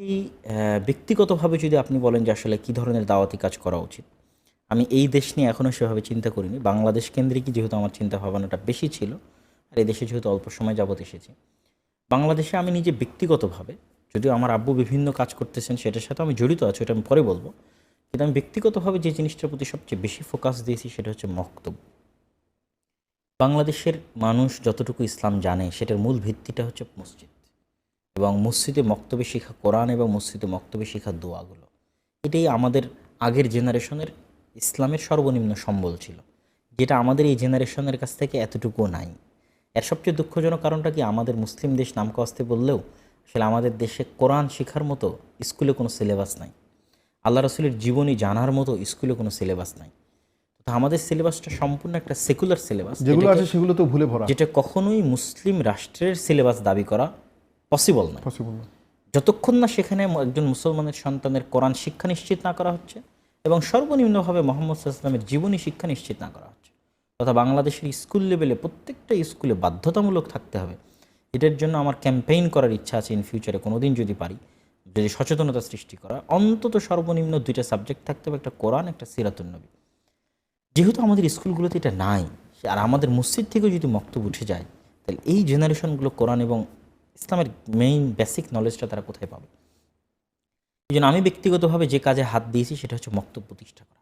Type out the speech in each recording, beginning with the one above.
এই ব্যক্তিগতভাবে যদি আপনি বলেন যে আসলে কী ধরনের দাওয়াতি কাজ করা উচিত? আমি এই দেশ নিয়ে এখনও সেভাবে চিন্তা করিনি। বাংলাদেশ কেন্দ্রিকই যেহেতু আমার চিন্তা ভাবনাটা বেশি ছিল, আর এই দেশে যেহেতু অল্প সময় যাবত এসেছি, বাংলাদেশে আমি নিজে ব্যক্তিগতভাবে, যদিও আমার আব্বু বিভিন্ন কাজ করতেছেন, সেটার সাথে আমি জড়িত আছি, ওটা আমি পরে বলব, কিন্তু আমি ব্যক্তিগতভাবে যে জিনিসটার প্রতি সবচেয়ে বেশি ফোকাস দিয়েছি, সেটা হচ্ছে মক্তব্য। বাংলাদেশের মানুষ যতটুকু ইসলাম জানে, সেটার মূল ভিত্তিটা হচ্ছে মসজিদ। এবং মসজিদে মক্তবে শেখা কোরআন এবং মসজিদে মক্তবে শেখা দোয়াগুলো। এটাই আমাদের আগের জেনারেশনের ইসলামের সর্বনিম্ন সম্বল ছিল যেটা আমাদের এই জেনারেশনের কাছ থেকে এতটুকুও নাই। এর সবচেয়ে দুঃখজনক কারণটা কি? আমাদের মুসলিম দেশ নাম কাস্তে বললেও আসলে আমাদের দেশে কোরআন শেখার মতো স্কুলে কোনো সিলেবাস নাই। আল্লাহ রসুলের জীবনী জানার মতো স্কুলে কোনো সিলেবাস নাই। তো আমাদের সিলেবাসটা সম্পূর্ণ একটা সেকুলার সিলেবাস যেগুলো আছে সেগুলো তো ভুলে ভরা। যেটা কখনোই মুসলিম রাষ্ট্রের সিলেবাস দাবি করা পসিবল নয় পসিবল না। যতক্ষণ না সেখানে একজন মুসলমানের সন্তানের কোরআন শিক্ষা নিশ্চিত না করা হচ্ছে এবং সর্বনিম্নভাবে মোহাম্মদ ইসলামের জীবনী শিক্ষা নিশ্চিত না করা হচ্ছে তথা বাংলাদেশের স্কুল লেভেলে প্রত্যেকটা স্কুলে বাধ্যতামূলক থাকতে হবে এটার জন্য আমার ক্যাম্পেইন করার ইচ্ছা আছে ইন ফিউচারে কোনোদিন যদি পারি যদি সচেতনতা সৃষ্টি করা। অন্তত সর্বনিম্ন দুইটা সাবজেক্ট থাকতে হবে একটা কোরআন একটা সিরাতুন্নবী যেহেতু আমাদের স্কুলগুলোতে এটা নাই আর আমাদের মসজিদ থেকেও যদি মক্তব উঠে যায় তাহলে এই জেনারেশনগুলো কোরআন এবং ইসলামের মেইন বেসিক নলেজটা তারা কোথায় পাবে? এই জন্য আমি ব্যক্তিগতভাবে যে কাজে হাত দিয়েছি সেটা হচ্ছে মক্তব প্রতিষ্ঠা করা।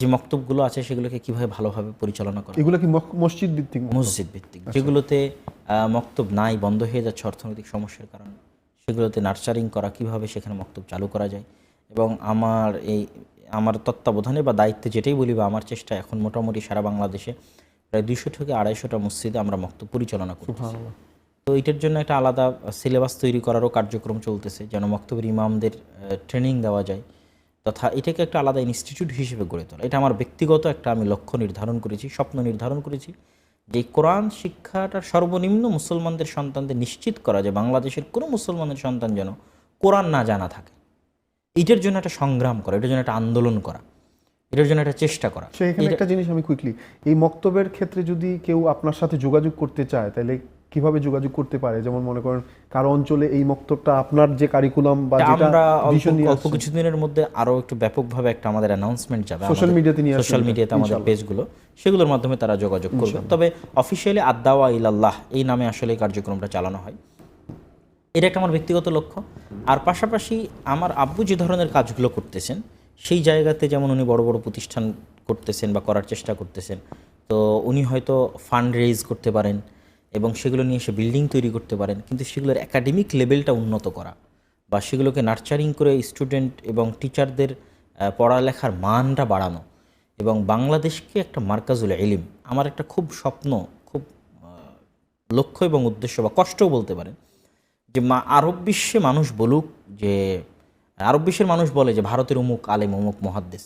যে মক্তবগুলো আছে সেগুলোকে কীভাবে ভালোভাবে পরিচালনা করা। এগুলো কি মসজিদ ভিত্তিক মসজিদ ভিত্তিক। যেগুলোতে মক্তব নাই বন্ধ হয়ে যাচ্ছে অর্থনৈতিক সমস্যার কারণে সেগুলোতে নার্সারিং করা কীভাবে সেখানে মক্তব চালু করা যায়। এবং আমার এই আমার তত্ত্বাবধানে বা দায়িত্বে যেটাই বলি বা আমার চেষ্টা এখন মোটামুটি সারা বাংলাদেশে প্রায় দুইশো থেকে আড়াইশোটা মসজিদে আমরা মক্তব পরিচালনা সুবহানাল্লাহ। তো এটার জন্য একটা আলাদা সিলেবাস তৈরি করারও কার্যক্রম চলতেছে যেন মক্তবের ইমামদের ট্রেনিং দেওয়া যায় তথা এটাকে একটা আলাদা ইনস্টিটিউট হিসেবে গড়ে তোলা। এটা আমার ব্যক্তিগত একটা আমি লক্ষ্য নির্ধারণ করেছি স্বপ্ন নির্ধারণ করেছি যে কোরআন শিক্ষাটার সর্বনিম্ন মুসলমানদের সন্তানদের নিশ্চিত করা যে বাংলাদেশের কোনো মুসলমানের সন্তান যেন কোরআন না জানা থাকে। এটার জন্য একটা সংগ্রাম করা এটার জন্য একটা আন্দোলন করা এটার জন্য একটা চেষ্টা করা। সেখানে একটা জিনিস আমি কুইকলি এই মক্তবের ক্ষেত্রে যদি কেউ আপনার সাথে যোগাযোগ করতে চায় তাহলে কীভাবে যোগাযোগ করতে পারে? যেমন মনে করেন কারও অঞ্চলে এই মক্তবটা আপনার যে কারিকুলাম বা যেটা অল্প কিছুদিনের মধ্যে আরও একটু ব্যাপকভাবে একটা আমাদের অ্যানাউন্সমেন্ট যাবে Social media তে নিয়ে সোশ্যাল মিডিয়াতে আমাদের পেজগুলো সেগুলোর মাধ্যমে তারা যোগাযোগ করবে। তবে অফিসিয়ালি আদাওয়া ইলাল্লাহ এই নামে আসলে এই কার্যক্রমটা চালানো হয়। এটা একটা আমার ব্যক্তিগত লক্ষ্য। আর পাশাপাশি আমার আব্বু যে ধরনের কাজগুলো করতেছেন সেই জায়গাতে যেমন উনি বড় বড় প্রতিষ্ঠান করতেছেন বা করার চেষ্টা করতেছেন তো উনি হয়তো ফান্ড রেজ করতে পারেন। এবং সেগুলো নিয়ে এসে বিল্ডিং তৈরি করতে পারেন। কিন্তু সেগুলোর একাডেমিক লেভেলটা উন্নত করা বা সেগুলোকে নার্চারিং করে স্টুডেন্ট এবং টিচারদের পড়ালেখার মানটা বাড়ানো এবং বাংলাদেশকে একটা মার্কাজুল এলিম আমার একটা খুব স্বপ্ন, খুব লক্ষ্য এবং উদ্দেশ্য বা কষ্টও বলতে পারেন যে মা, আরব বিশ্বে মানুষ বলুক যে, আরব বিশ্বের মানুষ বলে যে ভারতের উমুক আলেম, উমুক মহাদ্দেশ,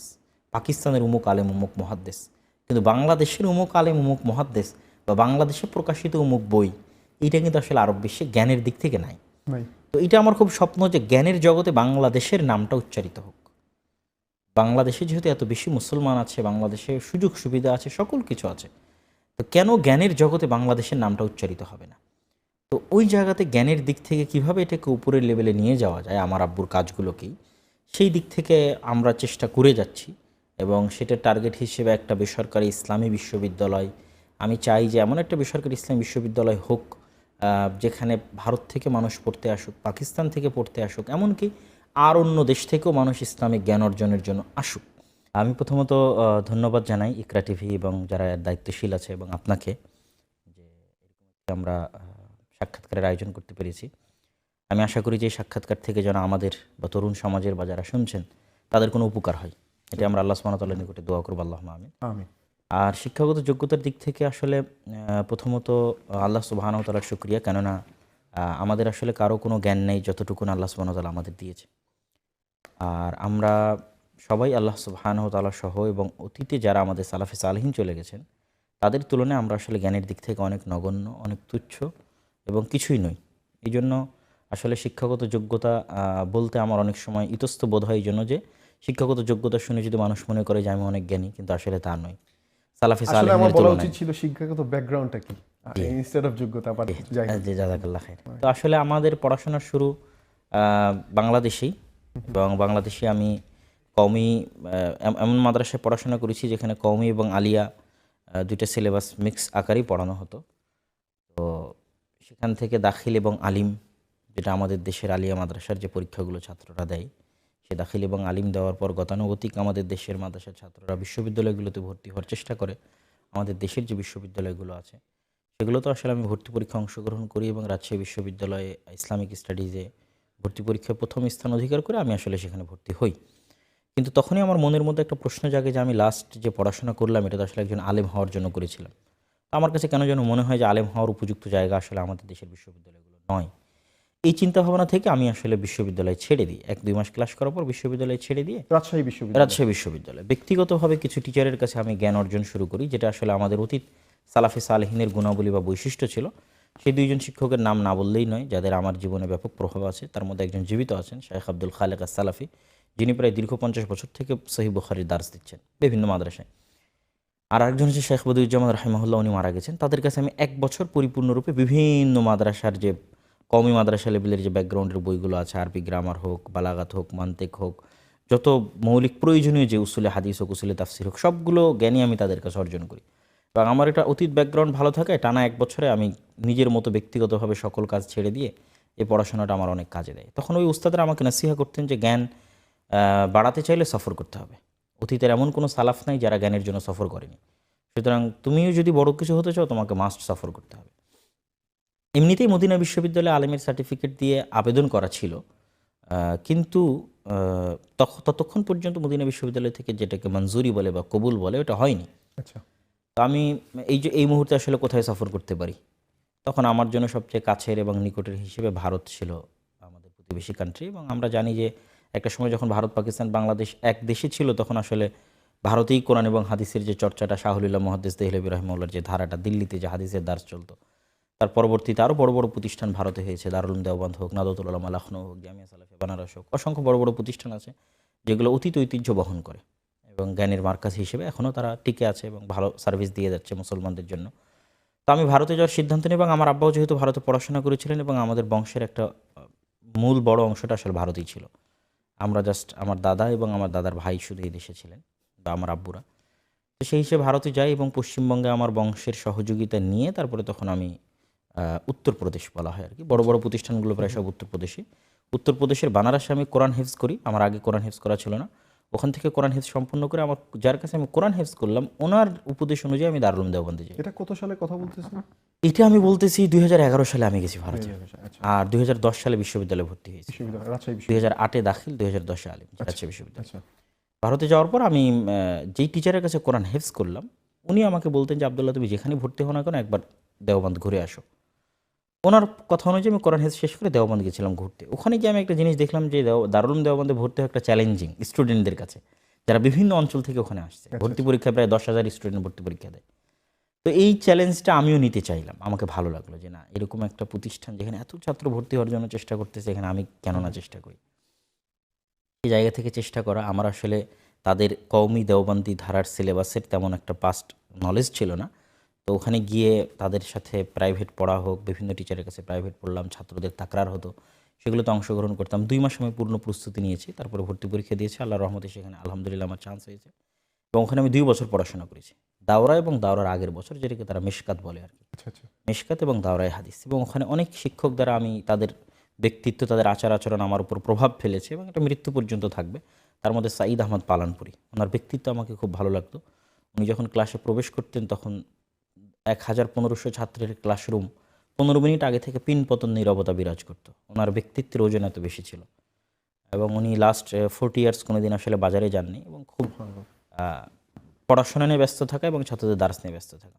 পাকিস্তানের উমুক আলেম, উমুক মহাদ্দেশ। কিন্তু বাংলাদেশের উমুক আলেম, উমুক মহাদ্দেশ বা বাংলাদেশে প্রকাশিত অমুক বই এটা কিন্তু আসলে আরব বিশ্বে জ্ঞানের দিক থেকে নাই। তো এটা আমার খুব স্বপ্ন যে জ্ঞানের জগতে বাংলাদেশের নামটা উচ্চারিত হোক। বাংলাদেশে যেহেতু এত বেশি মুসলমান আছে বাংলাদেশে সুযোগ সুবিধা আছে সকল কিছু আছে তো কেন জ্ঞানের জগতে বাংলাদেশের নামটা উচ্চারিত হবে না? তো ওই জায়গাতে জ্ঞানের দিক থেকে কীভাবে এটাকে উপরের লেভেলে নিয়ে যাওয়া যায় আমার আব্বুর কাজগুলোকেই সেই দিক থেকে আমরা চেষ্টা করে যাচ্ছি এবং সেটা টার্গেট হিসেবে একটা বেসরকারি ইসলামী বিশ্ববিদ্যালয় আমি চাই যে এমন একটা বেসরকারি ইসলামী বিশ্ববিদ্যালয় হোক যেখানে ভারত থেকে মানুষ পড়তে আসুক, পাকিস্তান থেকে পড়তে আসুক, এমনকি আর অন্য দেশ থেকেও মানুষ ইসলামিক জ্ঞান অর্জনের জন্য আসুক। আমি প্রথমত ধন্যবাদ জানাই ইকরা টিভি এবং যারা দায়িত্বশীল আছে এবং আপনাকে, যে আমরা সাক্ষাৎকারের আয়োজন করতে পেরেছি। আমি আশা করি যে সাক্ষাৎকার থেকে যেন আমাদের বা তরুণ সমাজের বা যারা শুনছেন, তাদের কোনো উপকার হয়। এটা আমরা আল্লাহ সুবহানাহু নিকটে দোয়া করব। আল্লাহ আমিন। আমি আর শিক্ষাগত যোগ্যতার দিক থেকে আসলে প্রথমত আল্লাহ সুবাহানাও তালার শুক্রিয়া। কেননা আমাদের আসলে কারও কোনো জ্ঞান নেই যতটুকু আল্লাহ সুবাহ তালা আমাদের দিয়েছে। আর আমরা সবাই আল্লাহ সুবাহানহ তালা সহ এবং অতীতে যারা আমাদের সালাফে সালহীন চলে গেছেন, তাদের তুলনায় আমরা আসলে জ্ঞানের দিক থেকে অনেক নগণ্য, অনেক তুচ্ছ এবং কিছুই নই। এই জন্য আসলে শিক্ষাগত যোগ্যতা বলতে আমার অনেক সময় ইতস্ত বোধ হয় এই জন্য যে, শিক্ষাগত যোগ্যতা শুনে যদি মানুষ মনে করে যে আমি অনেক জ্ঞানী, কিন্তু আসলে তা নয়। সালাফি বলা উচিত ছিল শিক্ষাগত ব্যাকগ্রাউন্ডটা কি? ইনস্টেড অফ যোগ্যতা আবার যাই হোক। জি জাজাকাল্লাহ খায়ের তো আসলে আমাদের পড়াশোনার শুরু বাংলাদেশেই। এবং বাংলাদেশে আমি কওমি এম- এমন মাদ্রাসায় পড়াশোনা করেছি যেখানে কওমি এবং আলিয়া দুইটা সিলেবাস মিক্স আকারেই পড়ানো হতো। তো সেখান থেকে দাখিল এবং আলিম যেটা আমাদের দেশের আলিয়া মাদ্রাসার যে পরীক্ষাগুলো ছাত্ররা দেয় সে দাখিল এবং আলিম দেওয়ার পর গতানুগতিক আমাদের দেশের মাদ্রাসার ছাত্ররা বিশ্ববিদ্যালয়গুলোতে ভর্তি হওয়ার চেষ্টা করে। আমাদের দেশের যে বিশ্ববিদ্যালয়গুলো আছে, সেগুলো তো আসলে আমি ভর্তি পরীক্ষা অংশগ্রহণ করি এবং রাজশাহী বিশ্ববিদ্যালয়ে ইসলামিক স্টাডিজে ভর্তি পরীক্ষায় প্রথম স্থান অধিকার করে আমি আসলে সেখানে ভর্তি হই। কিন্তু তখনই আমার মনের মধ্যে একটা প্রশ্ন জাগে যে আমি লাস্ট যে পড়াশোনা করলাম, এটা তো আসলে একজন আলেম হওয়ার জন্য করেছিলাম। আমার কাছে কেন যেন মনে হয় যে আলেম হওয়ার উপযুক্ত জায়গা আসলে আমাদের দেশের বিশ্ববিদ্যালয়গুলো নয়। এই চিন্তা ভাবনা থেকে আমি আসলে বিশ্ববিদ্যালয় ছেড়ে দিই। এক দুই মাস ক্লাস করার পর বিশ্ববিদ্যালয় ছেড়ে দিয়ে রাজশাহী বিশ্ববিদ্যালয়। রাজশাহী বিশ্ববিদ্যালয়। ব্যক্তিগতভাবে কিছু টিচারের কাছে আমি জ্ঞান অর্জন শুরু করি যেটা আসলে আমাদের অতীত সালাফে সালেহিনের গুণাবলী বা বৈশিষ্ট্য ছিল। সেই দুইজন শিক্ষকের নাম না বললেই নয় যাদের আমার জীবনে ব্যাপক প্রভাব আছে তার মধ্যে একজন জীবিত আছেন শেখ আব্দুল খালেক সালাফি যিনি প্রায় দীর্ঘ পঞ্চাশ বছর থেকে সহি বুখারির দার্স দিচ্ছেন বিভিন্ন মাদ্রাসায়। আর একজন হচ্ছে শেখ বদিউজ্জামান রাহিমাহুল্লাহ উনি মারা গেছেন। তাদের কাছে আমি এক বছর পরিপূর্ণরূপে বিভিন্ন মাদ্রাসার যে কওমি মাদ্রাসা লেভেলের যে ব্যাকগ্রাউন্ডের বইগুলো আছে, আরবি গ্রামার হোক, বালাগাত হোক, মান্তেক হোক, যত মৌলিক প্রয়োজনীয় যে উসুলে হাদিস হোক, উসুলে তাফসির হোক, সবগুলো জ্ঞানই আমি তাদের কাছে অর্জন করি। এবং আমার এটা অতীত ব্যাকগ্রাউন্ড ভালো থাকায় টানা এক বছরে আমি নিজের মতো ব্যক্তিগতভাবে সকল কাজ ছেড়ে দিয়ে এই পড়াশোনাটা আমার অনেক কাজে দেয়। তখন ওই উস্তাদরা আমাকে নাসিহা করতেন যে জ্ঞান বাড়াতে চাইলে সফর করতে হবে। অতীতের এমন কোনো সালাফ নাই যারা জ্ঞানের জন্য সফর করেনি। সুতরাং তুমিও যদি বড় কিছু হতে চাও, তোমাকে মাস্ট সফর করতে হবে। এমনিতেই মদিনা বিশ্ববিদ্যালয়ে আলেমের সার্টিফিকেট দিয়ে আবেদন করা ছিল। কিন্তু ততক্ষণ পর্যন্ত মদিনা বিশ্ববিদ্যালয় থেকে যেটাকে মঞ্জুরি বলে বা কবুল বলে ওটা হয়নি। আচ্ছা। তো আমি এই যে এই মুহূর্তে আসলে কোথায় সফর করতে পারি? তখন আমার জন্য সবচেয়ে কাছের এবং নিকটের হিসেবে ভারত ছিল আমাদের প্রতিবেশী কান্ট্রি এবং আমরা জানি যে একটা সময় যখন ভারত পাকিস্তান বাংলাদেশ এক দেশে ছিল তখন আসলে ভারতেই কোরআন এবং হাদিসের যে চর্চাটা শাহুলিল্লাহ মহাদিস দেহলবি রহমউল্লার যে ধারাটা দিল্লিতে যে হাদিসের দাস চলতো তার পরবর্তীতে আরও বড় বড় প্রতিষ্ঠান ভারতে হয়েছে, দারুল দেওবন্দ হোক, নাদতুল আলমা লখনৌ হোক, জামিয়া সালাফে, বানারস হোক, অসংখ্য বড় বড় প্রতিষ্ঠান আছে যেগুলো অতীত ঐতিহ্য বহন করে এবং জ্ঞানের মার্কাজ হিসেবে এখনও তারা টিকে আছে এবং ভালো সার্ভিস দিয়ে যাচ্ছে মুসলমানদের জন্য। তো আমি ভারতে যাওয়ার সিদ্ধান্ত নিই এবং আমার আব্বাও যেহেতু ভারতে পড়াশোনা করেছিলেন এবং আমাদের বংশের একটা মূল বড় অংশটা আসলে ভারতেই ছিল। আমরা জাস্ট আমার দাদা এবং আমার দাদার ভাই শুধু এই দেশে ছিলেন, বা আমার আব্বুরা। তো সেই হিসেবে ভারতে যাই এবং পশ্চিমবঙ্গে আমার বংশের সহযোগিতা নিয়ে তারপরে তখন আমি উত্তরপ্রদেশ বলা হয় আর কি। বড় বড় প্রতিষ্ঠানগুলো প্রায় সব উত্তরপ্রদেশে। উত্তরপ্রদেশের বানারসে আমি কোরআন হেফজ করি আমার আগে কোরআন হেফজ করা ছিল না। ওখান থেকে কোরআন হেফজ সম্পূর্ণ করে আমার যার কাছে আমি কোরআন হেফজ করলাম ওনার উপদেশ অনুযায়ী আমি দারুল দেওবন্দে যাই। এটা কত সালে কথা বলতেছেন? এটা আমি বলতেছি দুই হাজার এগারো সালে আমি গেছি ভারতে। আচ্ছা। আর দুই হাজার দশ সালে বিশ্ববিদ্যালয়ে ভর্তি হয়েছি। দুই হাজার আটে দাখিল দুই হাজার দশে আলিম রাজশাহী বিশ্ববিদ্যালয়। আচ্ছা। ভারতে যাওয়ার পর আমি যেই টিচারের কাছে কোরআন হেফজ করলাম উনি আমাকে বলতেন যে আবদুল্লাহ তুমি যেখানে ভর্তি হও না কেন একবার দেওবন্দ ঘুরে আসো। ওনার কথা অনুযায়ী আমি কোরআন হেফজ শেষ করে দেওবন্দ গেছিলাম ঘুরতে। ওখানে গিয়ে আমি একটা জিনিস দেখলাম যে দেও- দারুল দেওবন্দে ভর্তি একটা চ্যালেঞ্জিং স্টুডেন্টদের কাছে। যারা বিভিন্ন অঞ্চল থেকে ওখানে আসছে। ভর্তি পরীক্ষায় প্রায় দশ হাজার স্টুডেন্ট ভর্তি পরীক্ষা দেয়। তো এই চ্যালেঞ্জটা আমিও নিতে চাইলাম। আমাকে ভালো লাগল যে না এরকম একটা প্রতিষ্ঠান যেখানে এত ছাত্র ভর্তি হওয়ার জন্য চেষ্টা করতেছে এখানে আমি কেন না চেষ্টা করি? সেই জায়গা থেকে চেষ্টা করা আমার আসলে তাদের কওমি দেওবন্দি ধারার সিলেবাসের তেমন একটা পাস্ট নলেজ ছিল না। তো ওখানে গিয়ে তাদের সাথে প্রাইভেট পড়া হোক বিভিন্ন টিচারের কাছে প্রাইভেট পড়লাম ছাত্রদের তাকরার হতো সেগুলোতে অংশগ্রহণ করতাম। দুই মাস আমি পূর্ণ প্রস্তুতি নিয়েছি তারপরে ভর্তি পরীক্ষা দিয়েছি আল্লাহ রহমতে সেখানে আলহামদুলিল্লাহ আমার চান্স হয়েছে। এবং ওখানে আমি দুই বছর পড়াশোনা করেছি দাওরা এবং দাওরার আগের বছর যেটাকে তারা মেশকাত বলে আর কি। আচ্ছা আচ্ছা। মেশকাত এবং দাওরায় হাদিস। এবং ওখানে অনেক শিক্ষক দ্বারা আমি তাদের ব্যক্তিত্ব তাদের আচার আচরণ আমার উপর প্রভাব ফেলেছে এবং এটা মৃত্যু পর্যন্ত থাকবে। তার মধ্যে সাঈদ আহমদ পালানপুরি ওনার ব্যক্তিত্ব আমাকে খুব ভালো লাগতো। উনি যখন ক্লাসে প্রবেশ করতেন তখন এক হাজার পনেরোশো ছাত্রের ক্লাসরুম পনেরো মিনিট আগে থেকে পিন পতন নীরবতা বিরাজ করতো। ওনার ব্যক্তিত্বের ওজন এত বেশি ছিল। এবং উনি লাস্ট ফোর্টি ইয়ার্স কোনোদিন আসলে বাজারে যাননি এবং খুব পড়াশোনা নিয়ে ব্যস্ত থাকা এবং ছাত্রদের দার্স নিয়ে ব্যস্ত থাকা।